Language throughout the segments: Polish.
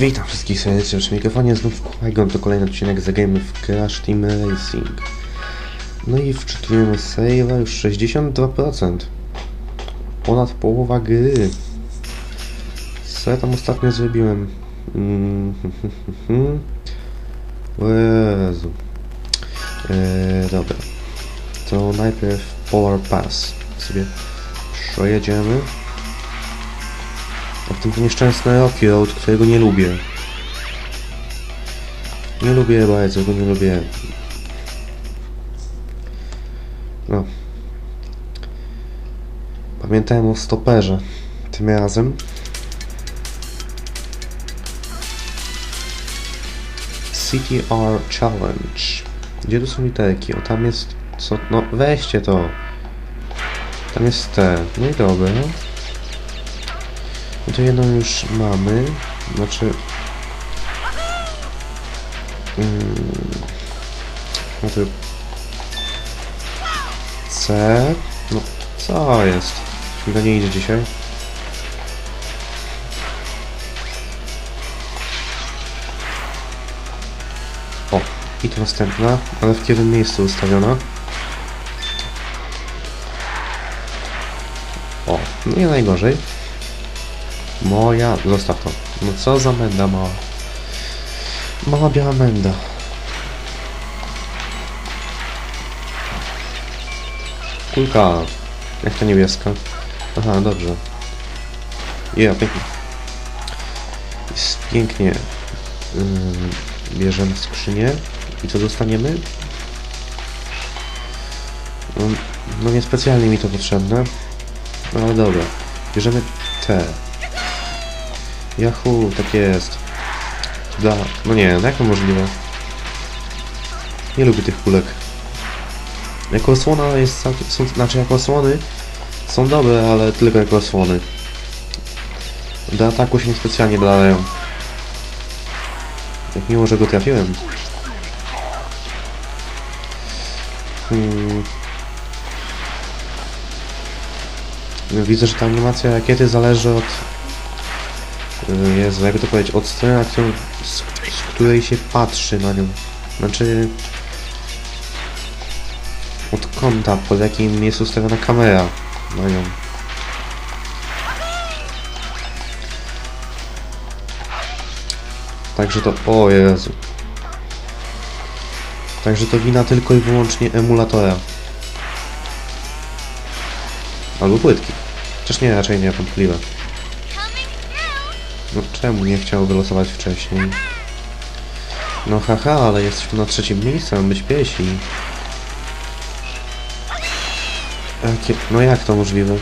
Witam wszystkich serdecznie przy mikrofonie, znów Qui-Gon, to kolejny odcinek z Game w Crash Team Racing. No i wczytujemy save'a już 62%. Ponad połowa gry. Co ja tam ostatnio zrobiłem? Mm, Jezu. Eee, dobra. To najpierw Polar Pass. Sobie przejedziemy. A potem to nieszczęsne Rocky Road, którego nie lubię. Nie lubię bardzo, go nie lubię. No. Pamiętałem o stoperze. Tym razem. CTR Challenge. Gdzie tu są literki? O, tam jest... Co? No, weźcie to. Tam jest T. No i dobra. No to jedną już mamy. Znaczy... No to... C... No, co jest? Chyba nie idzie dzisiaj. O, i to następna, ale w którym miejscu ustawiona. O, no nie najgorzej. Moja, zostaw to. No co za menda mała. Mała biała menda. Kulka. Jak to niebieska? Aha, dobrze. Ja, pięknie. Jest pięknie. Yy, bierzemy skrzynię. I co dostaniemy? No, no niespecjalnie mi to potrzebne. No ale dobra. Bierzemy te. Yahoo, tak jest. Da. No nie, no jak to możliwe? Nie lubię tych kulek. Jako osłona jest. Są, znaczy jako osłony są dobre, ale tylko jako osłony. Do ataku się niespecjalnie nadają. Jak miło, że go trafiłem. Hmm. Widzę, że ta animacja rakiety zależy od... y, Jezu, jakby to powiedzieć, od strony, z której się patrzy na nią. Znaczy... Od kąta, pod jakim jest ustawiona kamera na nią. Także to... O Jezu. Także to wina tylko i wyłącznie emulatora. Albo płytki. Chociaż nie, raczej nie, wątpliwe. No czemu nie chciał wylosować wcześniej? No haha, ale jesteśmy na trzecim miejscu, mamy być piesi. No jak to możliwe?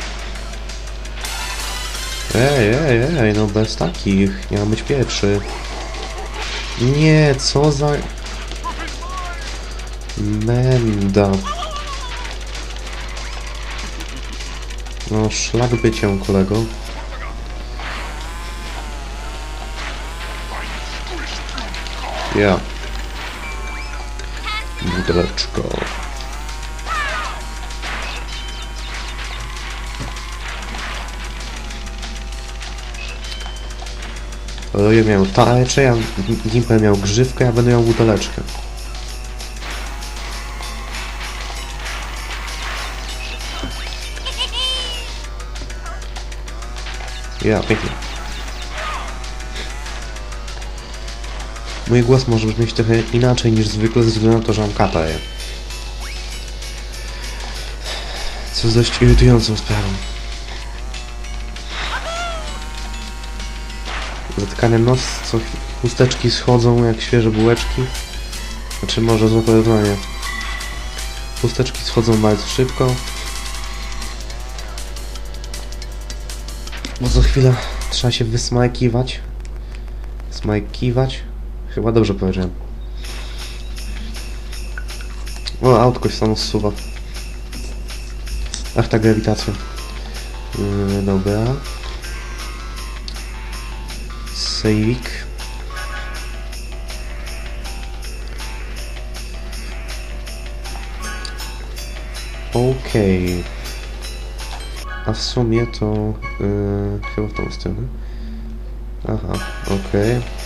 Ej, ej, ej, no bez takich. Ma być pierwszy. Nie, co za... Menda. No, szlak by cię, kolego. Ja. Buteleczko. Roję miał tarczę, ja Gimpel miał grzywkę, ja będę miał buteleczkę. Ja, pięknie. Mój głos może brzmieć trochę inaczej niż zwykle ze względu na to, że mam katarę. Co dość irytującą sprawą. Zatkany nos, co chusteczki schodzą jak świeże bułeczki. Znaczy może złe porównanie. Chusteczki schodzą bardzo szybko. Bo co chwilę trzeba się wysmajkiwać. Smajkiwać? Chyba dobrze powiedziałem. O, autko się samo zsuwa. Ach, ta grawitacja. Yy, dobra. Sejwik. Okej. A w sumie to yy, chyba w tą stronę. Aha, okej.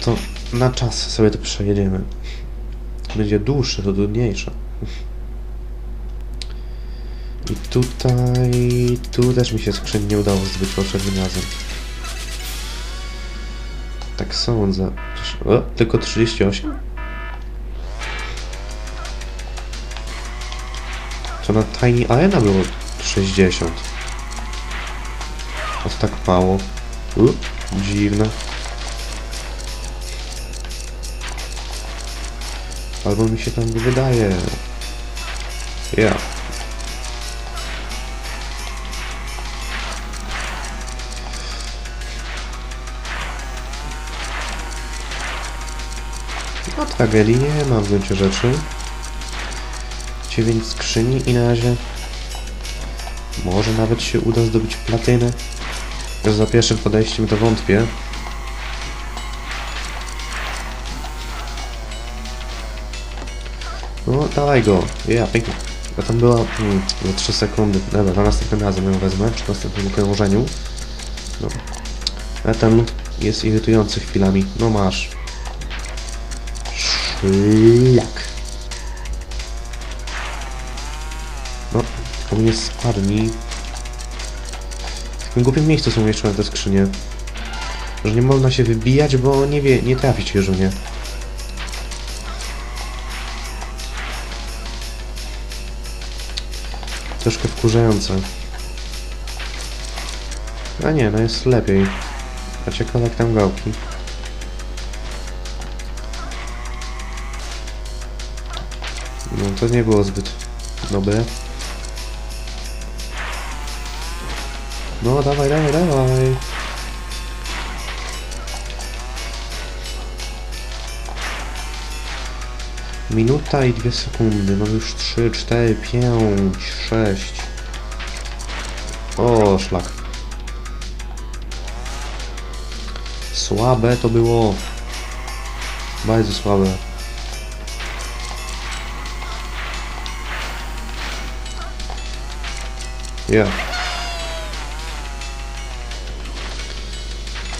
To na czas sobie to przejedziemy. Będzie dłuższe, to trudniejsze. I tutaj... Tu też mi się skrzyń nie udało zdobyć poprzednim razem. Tak sądzę. O, tylko 38? To na Tiny Arena było 60. A to tak mało. U, dziwne. Albo mi się tam wydaje. Ja. No tragedii nie ma w gruncie rzeczy. 9 skrzyni i na razie może nawet się uda zdobyć platynę. Już za pierwszym podejściem to wątpię. Dawaj go. Ja, pięknie. A tam była hmm, za 3 sekundy. Dobra, na następnym razem ją wezmę, przy następnym okrążeniu. No. A ten jest irytujący chwilami. No masz. Szlak. No, tylko mnie spadni. W takim głupim miejscu są jeszcze te skrzynie. Że nie można się wybijać, bo nie wie, nie trafić już nie. Troszkę wkurzające. A nie, no jest lepiej. A ciekawe tam gałki. No to nie było zbyt dobre. No dawaj, dawaj, dawaj. Minuta i dwie sekundy. Mam już 3, 4, 5, 6. O, szlak. Słabe to było. Bardzo słabe. Ja.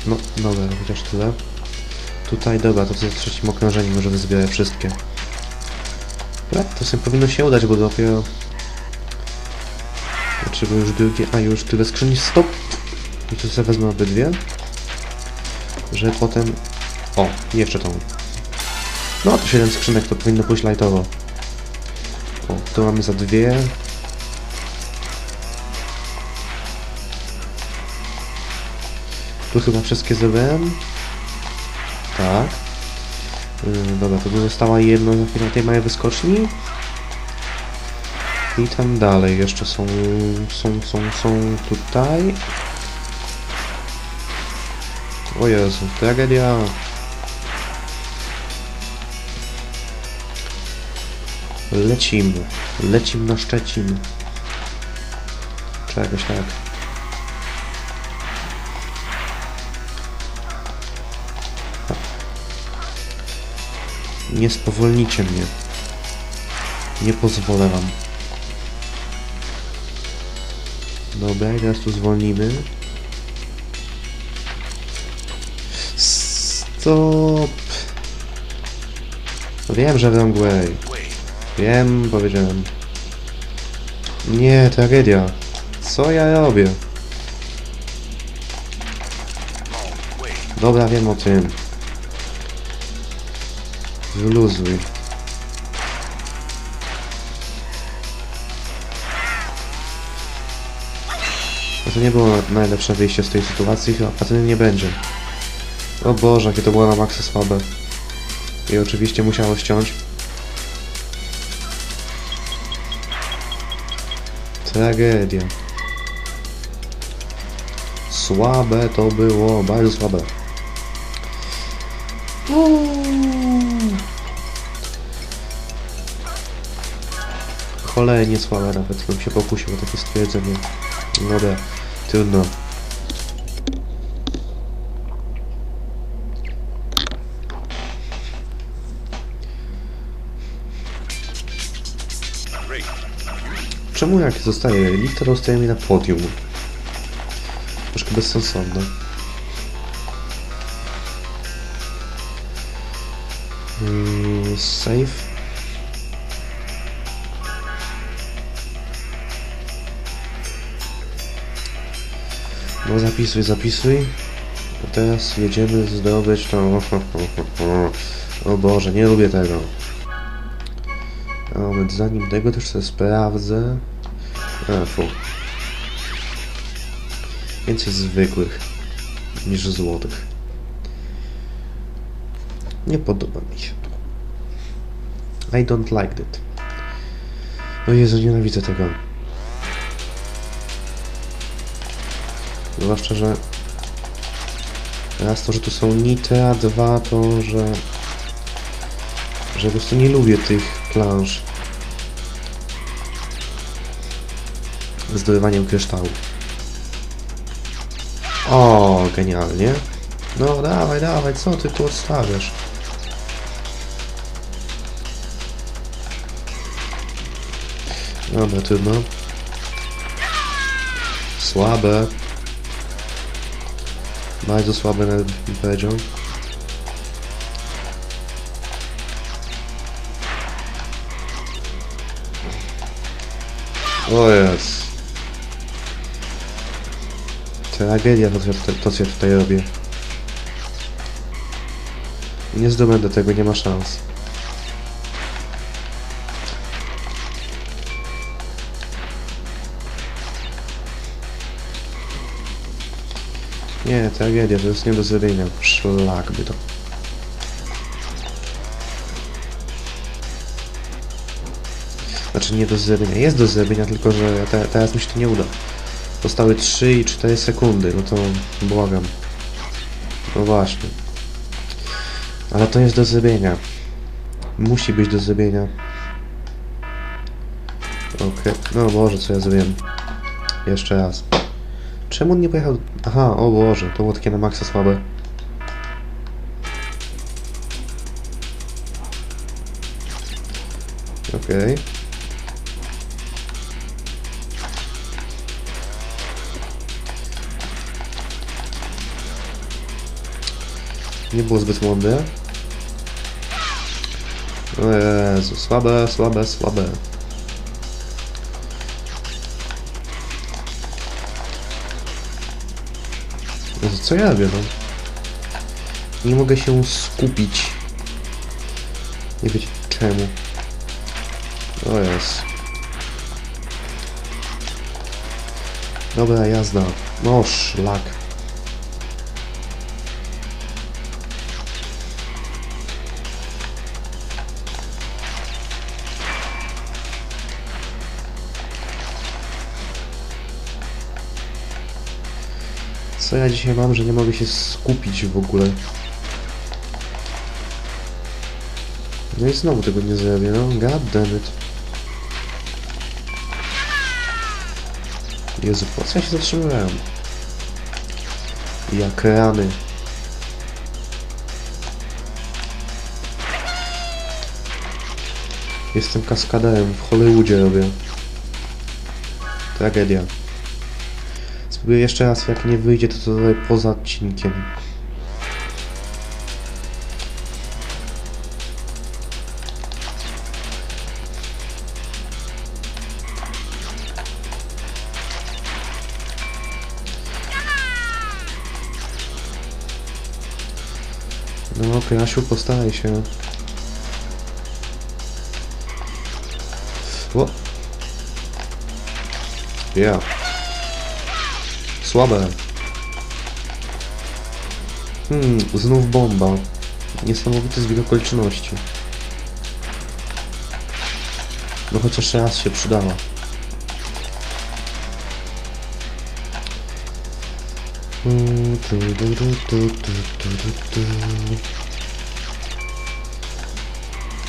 No, dobra, chociaż tyle. Tutaj, dobra, to za trzecim okrążeniem może wyzbiorę wszystkie. Dobra, to sobie powinno się udać, bo dopiero... Bo już drugie... A, już tyle skrzyni, stop! I tu sobie wezmę obydwie. Że potem... O, jeszcze tą. No, to 7 skrzynek, to powinno pójść lightowo. O, tu mamy za dwie. Tu chyba wszystkie zrobiłem. Tak. Yy, dobra, to tu została jedna na tej małej wyskoczni. I tam dalej jeszcze są, są, są, są tutaj. O Jezu, tragedia. Lecimy. Lecimy na Szczecin. Czegoś tak. Nie spowolnicie mnie. Nie pozwolę wam. Dobra, teraz tu zwolnimy. Stop. Wiem, że wrong way. Wiem, powiedziałem. Nie, tragedia. Co ja robię? Dobra, wiem o tym. Wyluzuj. No to nie było najlepsze wyjście z tej sytuacji, chyba patyny nie będzie. O Boże, jakie to było na maksa słabe. I oczywiście musiało ściąć. Tragedia. Słabe to było, bardzo słabe. Cholernie słabe nawet, bym się pokusił o takie stwierdzenie. Dobra, trudno. Czemu jak zostaje lift, to zostaje mi na podium? Troszkę bezsensowne. Yy, save. No zapisuj, zapisuj. A teraz jedziemy zdobyć tą... O Boże, nie lubię tego. A moment, zanim tego też sobie sprawdzę... A, fu. Więcej zwykłych niż złotych. Nie podoba mi się to. I don't like it. O Jezu, nienawidzę tego. Zwłaszcza, że raz to, że tu są nitra, dwa to, że że po prostu nie lubię tych planż z zdobywaniem kryształu. O, genialnie. No dawaj, dawaj, co ty tu odstawiasz? Dobra, trudno. Słabe. Bardzo słabe nawet powiedział. O jest. Tragedia to, tutaj, to, co ja tutaj robię. Nie zdobędę tego, nie ma szans. Nie, tragedia, to jest nie do zrobienia. Szlak by to. Znaczy nie do zrobienia. Jest do zrobienia, tylko że te, teraz mi się to nie uda. Zostały 3 i 4 sekundy, no to błagam. No właśnie. Ale to jest do zrobienia. Musi być do zrobienia. Okej. No Boże, co ja zrobiłem. Jeszcze raz. Czemu on nie pojechał... Aha, o Boże, to było takie na maksa słabe. Okej. Nie było zbyt mądre. O Jezu, słabe, słabe, słabe. Co ja no? Nie mogę się skupić. Nie wiecie czemu. O jest. Dobra, jazda. No, szlak. Co ja dzisiaj mam, że nie mogę się skupić w ogóle? No i znowu tego nie zrobię, no. God damn it. Jezu, po co ja się zatrzymywałem? Jak rany. Jestem kaskaderem, w Hollywoodzie robię. Tragedia. Spróbuję jeszcze raz, jak nie wyjdzie, to zrobię poza odcinkiem. No, Krasiu, postaraj się. O! Ja. Słabe. Hmm, znów bomba. Niesamowity zbieg okoliczności. No chociaż raz się przydała.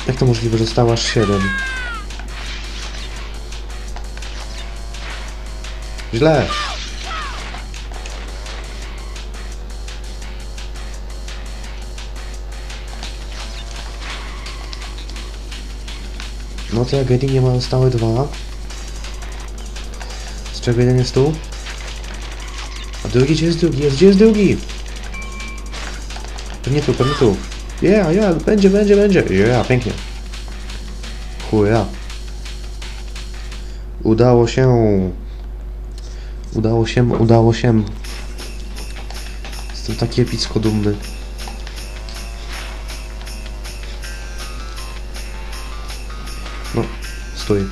Jak to możliwe, że stało aż 7? Źle! No to jak nie ma zostały dwa. Z czego jeden jest tu? A drugi gdzie jest drugi? Jest, gdzie jest drugi? Pewnie tu, pewnie tu. Yeah, yeah, będzie, będzie, będzie. Yeah, pięknie. Hurra. Udało się. Udało się, udało się. Jestem taki epicko dumny. Stój.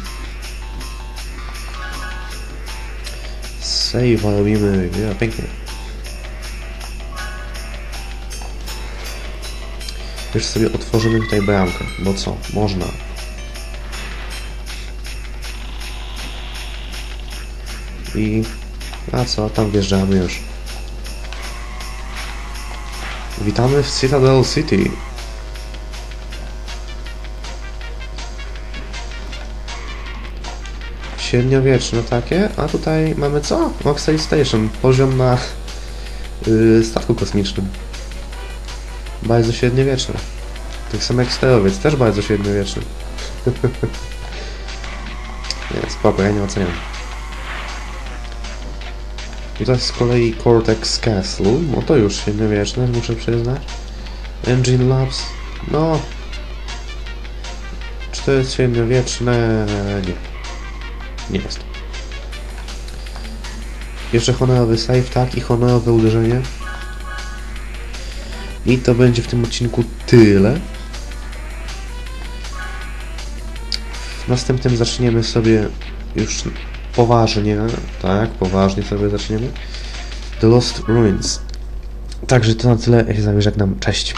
Save robimy. Ja, pięknie. Już sobie otworzymy tutaj bramkę, bo co? Można. I... A co? Tam wjeżdżamy już. Witamy w Citadel City. Średniowieczne takie, a tutaj mamy co? Oxide Station, poziom na yy, statku kosmicznym. Bardzo średniowieczne. Tak samo jak sterowiec, też bardzo średniowieczny. nie, spoko, ja nie oceniam. Jest z kolei Cortex Castle, no to już średniowieczne, muszę przyznać. Engine Labs, no... Czy to jest średniowieczne? Nie. Nie jest. Jeszcze honorowy save, tak, i honorowe uderzenie. I to będzie w tym odcinku tyle. W następnym zaczniemy sobie już poważnie, tak, poważnie sobie zaczniemy. The Lost Ruins. Także to na tyle, ja się z żegnam, cześć.